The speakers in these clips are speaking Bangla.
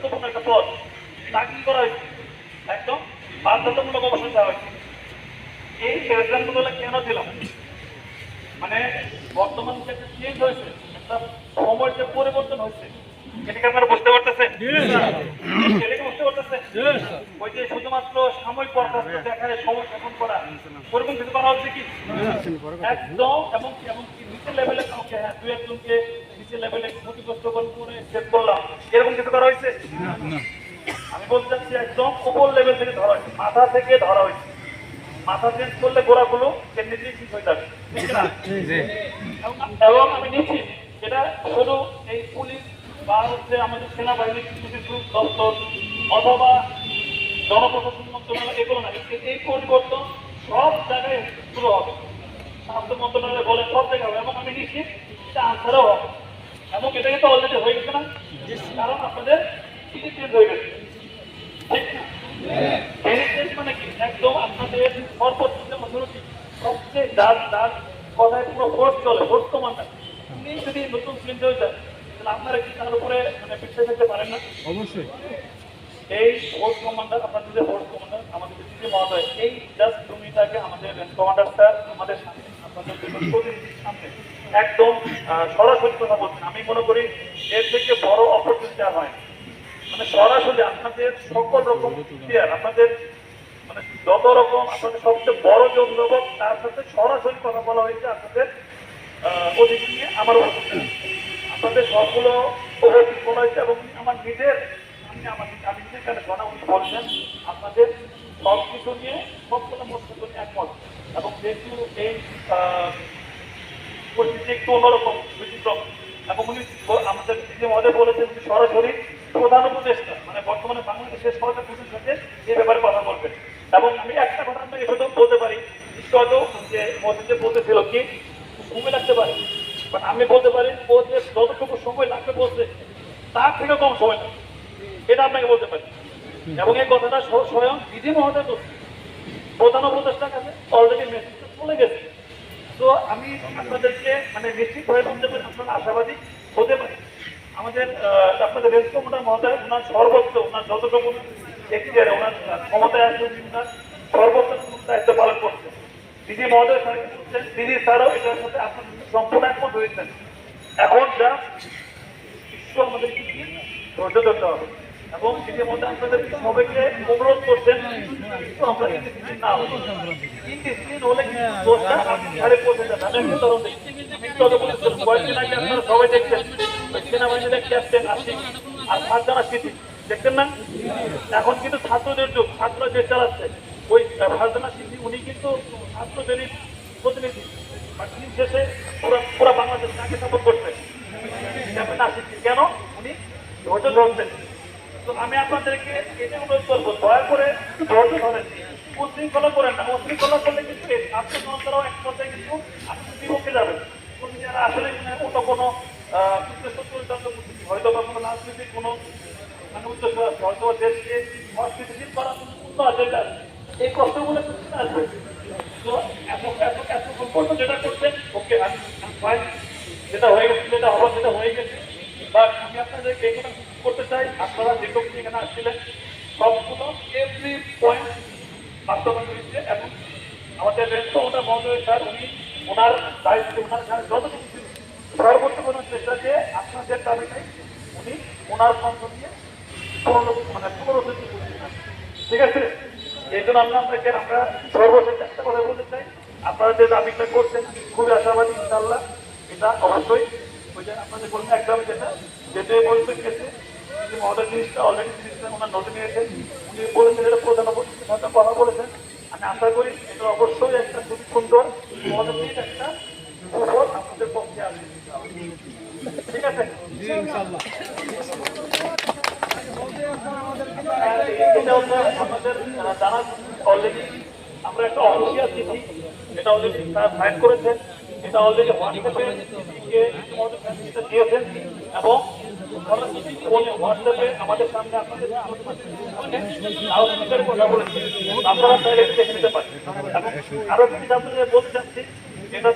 গুরুত্বপূর্ণ একটা পদ চাকরি করা হয়েছে। একদম বাধ্যতামূলক অবসর দেওয়া হয়েছে। এই এক্সাম্পল কেন দিলাম? মানে বর্তমান যে একটা চেঞ্জ হয়েছে একটা সময়ের যে পরিবর্তন হয়েছে এটাকে আপনারা বুঝতে পারতেছেন? এটাকে বুঝতে পারতেছেন? ওই যে শুধুমাত্র সাময়িক বরখাস্ত দেখায় সময় যাপন করা ওরকম কিছু করা হচ্ছে কি? একদম এবং এবং কি নিচের লেভেলে কাউকে দু একজনকে নিচের লেভেলে ক্ষতিগ্রস্ত করে সেট করলাম। এরকম কিছু করা হয়েছে? আমি বলতে চাচ্ছি একদম উপর লেভেল থেকে ধরা হয়েছে। মাথা থেকে ধরা হয়েছে। মাথা চেঞ্জ করলে গোড়াগুলো এমনিতেই ঠিক হয়ে যাবে। এবং- এবং আমি নিশ্চিত এটা শুধু এই পুলিশ বা হচ্ছে আমাদের সেনাবাহিনীর কিছু কিছু দপ্তর অথবা জনপ্রশাসন মন্ত্রণালয় এগুলো না এই- পরিবর্তন সব জায়গায় শুরু হবে। স্বাস্থ্য মন্ত্রণালয় বলে সব জায়গায় হবে। এবং আমি নিশ্চিত এটা আনসারও হবে। এটা কিন্তু অলরেডি হয়ে গেছে না? কারণ আপনাদের সিটি চেঞ্জ হয়ে গেছে। ঠিক না? হেরিটেজ মানে কি? একদম আপনাদের সর্বোচ্চ সবচেয়ে যার যার কথায় পুরো ফোর্স চলে ফোর্স কমান্ডার উনি যদি নতুন চেঞ্জ হয়ে যায় তাহলে আপনারা কি তার উপরে মানে পিছিয়ে থাকতে পারেন না? অবশ্যই। এই ফোর্স কমান্ডার আপনাদের যে ফোর্স কমান্ডার আমাদের যে মহোদয় এই জাস্ট তুমি আমাদের কমান্ডার স্যার আমাদের সামনে আপনাদের সামনে একদম সরাসরি কথা বলছেন। আমি মনে করি এর থেকে বড় অপরচুনিটি আর হয় মানে সরাসরি আপনাদের সকল রকম আপনাদের মানে যত রকম আপনাদের সবচেয়ে বড় যে অভিভাবক তার সাথে সরাসরি কথা বলা হয়েছে আপনাদের আহ, অধিকার নিয়ে আমার আপনাদের সবগুলো অভিযোগ বলা হয়েছে এবং আমার নিজের আমি আমার আমি নিজের কাছে জানা বলছেন আপনাদের সব কিছু নিয়ে সবগুলো মন্তব্য নিয়ে একমত। এবং যেহেতু এই পরিস্থিতি একটু অন্যরকম ব্যতিক্রম এবং উনি আমাদের যে মহোদয় বলেছেন উনি সরাসরি প্রধান উপদেষ্টা মানে বর্তমানে বাংলাদেশের সরকার প্রধান সাথে এই ব্যাপারে কথা বলবেন। এবং আমি একটা কথা আপনাকে শুধু বলতে পারি আগেও যে মসজিদে বলতেছিল কি সময় লাগতে পারে। বাট আমি বলতে পারি ও যে যতটুকু সময় লাগবে বলছে তার থেকে কম সময় লাগবে। এটা আপনাকে বলতে পারি। এবং এই কথাটা স্ব- স্বয়ং বিধি মহোদয় প্রধান উপদেষ্টার কাছে অলরেডি মেসেজটা চলে গেছে তো আমি আপনাদেরকে মানে নিশ্চিত হয়ে বলতে পারি, আপনারা আশাবাদী হতে পারে আমাদের আপনাদের রেল কমিটার মহোদয়, ওনার সর্বোচ্চ, ওনার যতটুকু এখতিয়ারে ওনার ক্ষমতায় আছে ওনার সর্বোচ্চ দায়িত্ব পালন করছে। দিদি মহোদয় স্যার বলছেন? দিদি স্যারও এটার আপনাদের সাথে সম্পূর্ণ একমত হয়েছেন। এখন যা বিশ্ব আমাদের কি ধৈর্য ধরতে হবে। এবং দিদির মধ্যে আপনাদের সবাইকে অনুরোধ করছেন, কিন্তু কয়েকদিন আগে না? এখন কিন্তু ছাত্রদের যুগ ছাত্র যে চালাচ্ছে, ওই ফারজানা স্মৃতি উনি কিন্তু ছাত্রদেরই প্রতিনিধি। শেষে পুরো পুরো বাংলাদেশ তাকে সাপোর্ট করছে। কেন? উনি ধৈর্য ধরছেন। তো আমি আপনাদেরকে এটা অনুরোধ করব, দয়া করে ধৈর্য ধরেন। উশৃঙ্খলা করেন না উশৃঙ্খলা করলে কিন্তু ছাত্র এক পর্যায়ে কিন্তু আপনার বিপক্ষে যাবে কোনো যারা আসলে অন্য কোনো হয়তো বা কোনো রাজনৈতিক কোনো মানে উদ্দেশ্য আছে, হয়তো দেশকে অস্থিতিশীল করার আজেন্ডা আছে এই কষ্টগুলো কিন্তু আসবে। তো এত এত এতক্ষণ পর্যন্ত যেটা করছেন, ওকে, আমি যেটা হয়ে গেছে, যেটা হবার সেটা হয়ে গেছে। বা আমি আপনাদেরকে এখানে করতে চাই আপনারা যে এখানে আসছিলেন সবগুলো এভরি পয়েন্ট বাস্তবায়ন হয়েছে এবং আমাদের রেস্ট ওনার মহোদয় স্যার উনি ওনার দায়িত্ব ওনার যতটুকু ছিল, সর্বোচ্চ কোনো চেষ্টা যে আপনাদের দাবিটাই উনি ওনার কণ্ঠ নিয়ে মানে পুনরুদ্ধৃতি ঠিক আছে? এই জন্য আমরা আপনাকে আমরা সর্বশেষ একটা কথা বলতে চাই। আপনারা যে দাবিটা করছেন খুবই আশাবাদী ইনশাল্লাহ এটা অবশ্যই ওই যে আপনাদের বলছেন একদম যেটা যেতে বলতে গেছে যে জিনিসটা অলরেডি জিনিসটা ওনার নোটে নিয়েছেন। উনি বলেছেন এটা প্রধান সাথে কথা বলেছেন। আমি আশা করি এটা অবশ্যই একটা খুবই সুন্দর একটা সুফল আপনাদের পক্ষে আসবে। ঠিক আছে? এটা হচ্ছে আমাদের জানা অলরেডি আমরা একটা অফিসিয়াল চিঠি এটা অলরেডি সাইন করেছেন এটা অলরেডি হোয়াটসঅ্যাপে দিয়েছেন এবং আমাদের সামনে আপনাদের কথা আপনারা চাইলে দেখে নিতে পারেন আরও কিছু আপনাদের বলতে চাচ্ছি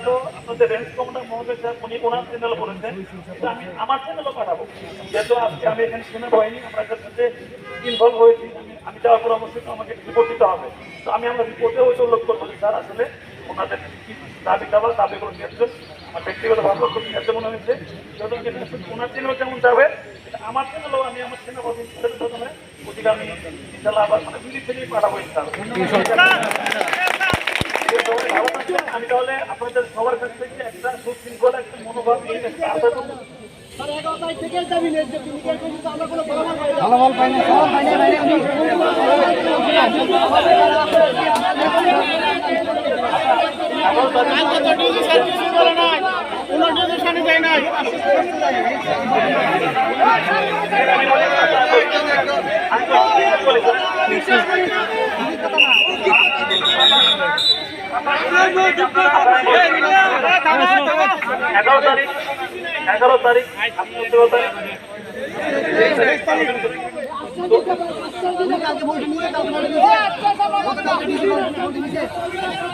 তো আপনাদের রেঞ্জ কমান্ডার মহোদয় উনি ওনার চ্যানেলে বলেছেন আমি আমার চ্যানেলও পাঠাবো যেহেতু আজকে আমি এখানে শুনে আমরা এটার সাথে ইনভলভ হয়েছি আমি যাওয়ার পর অবশ্যই আমাকে রিপোর্ট দিতে হবে তো আমি আমার রিপোর্টে ওইটা উল্লেখ করব স্যার আসলে ওনাদের দাবি দাবা, দাবিগুলো নিয়েছেন। আমার ব্যক্তিগতভাবে খুব ন্যায্য মনে হয়েছে ওনার চ্যানেল যেমন যাবে আমার চ্যানেলও আমি আমার ওদিকে আমি ইনশাল্লাহ আবার মানে দুই দিক ভালো তাহলে আপনাদের সবার কাছ থেকে একটা সুশৃঙ্খল, একটা মনোভাব নিয়ে আশা করব। এগারো তারিখ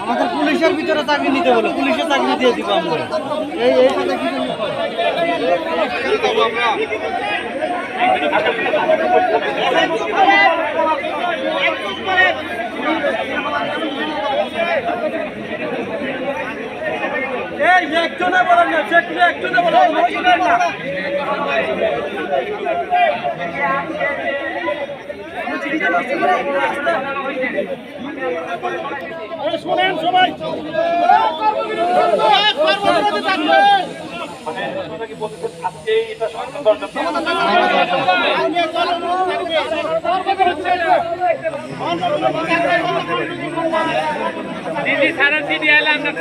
আমাদের পুলিশের ভিতরে চাকরি নিতে হলো পুলিশের চাকরি দিয়ে দিব আমরা। এই এই কথা কি এই একজনে বলেন না যে কোনো একজনে বলেন না শোনেন সবাই। মানে আপনারা কি বলতেছেন আজকে এটা সমাধান দিদি সারা সিডি আইলে আমরা